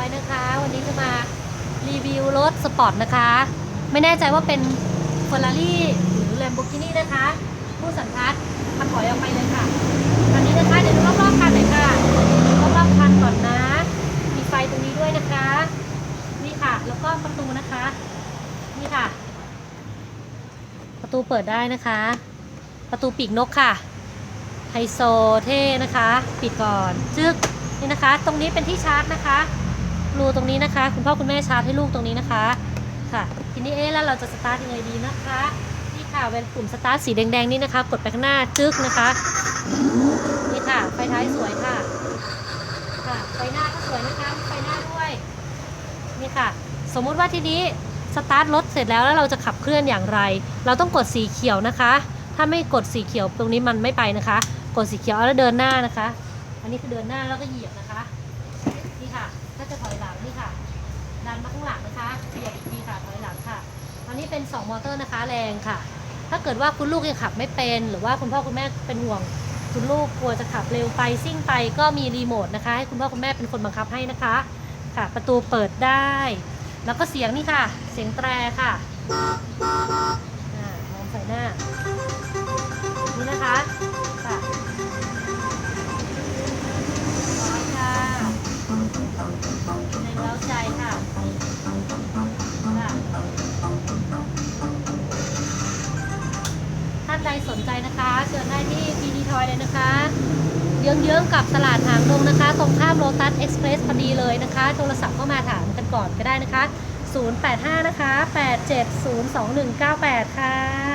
อยนะคะ วันนี้จะมารีวิวรถสปอร์ตนะคะ ไม่แน่ใจว่าเป็น f e r r a r i หรือ Lamborghini นะคะผู้สันทัดมาถอยออกไปเลยค่ะ ตอนนี้นะคะเดี๋ยวดูรอบๆคันหน่อยค่ะรอบๆคันก่อนนะ มีไฟตรงนี้ด้วยนะคะ นี่ค่ะ แล้วก็ประตูนะคะ นี่ค่ะ ประตูเปิดได้นะคะ ประตูปีกนกค่ะไฮโซเท่นะคะ ปิดก่อนจึ๊กนี่นะคะ ตรงนี้เป็นที่ชาร์จนะคะ รูตรงนี้นะคะ คุณพ่อคุณแม่ชาร์จให้ลูกตรงนี้นะคะ ค่ะ ทีนี้เอ๊ะแล้วเราจะสตาร์ทยังไงดีนะคะนี่ค่ะเป็นปุ่มสตาร์ทสีแดงๆนี่นะคะ กดไปข้างหน้าจึ๊กนะคะนี่ค่ะไฟท้ายสวยค่ะ ค่ะไฟหน้าก็สวยนะคะไฟหน้าด้วยนี่ค่ะ สมมุติว่าทีนี้สตาร์ทรถเสร็จแล้วแล้วเราจะขับเคลื่อนอย่างไร เราต้องกดสีเขียวนะคะ ถ้าไม่กดสีเขียวตรงนี้มันไม่ไปนะคะ กดสีเขียวแล้วเดินหน้านะคะ อันนี้คือเดินหน้าแล้วก็เหยียบนะคะ นี่ค่ะ ถ้าจะถอยหลังนี่ค่ะ ดันมาข้างหลังนะคะเหยียบอีกทีค่ะถอยหลังค่ะอันนี้เป็น 2 มอเตอร์นะคะแรงค่ะ ถ้าเกิดว่าคุณลูกยังขับไม่เป็น หรือว่าคุณพ่อคุณแม่เป็นห่วง คุณลูกกลัวจะขับเร็วไปซิ่งไปก็มีรีโมทนะคะให้คุณพ่อคุณแม่เป็นคนบังคับให้นะคะ ค่ะ ประตูเปิดได้ แล้วก็เสียงนี่ค่ะ เสียงแตรค่ะ ท่านใดสนใจนะคะ เชิญได้ที่พีดีทอยเลยนะคะ เยื้องๆกับตลาดหางดงนะคะ ตรงข้ามโลตัสเอ็กซ์เพรสพอดีเลยนะคะ โทรศัพท์เข้ามาถามกันก่อนก็ได้นะคะ 085 นะคะ 8702198 ค่ะ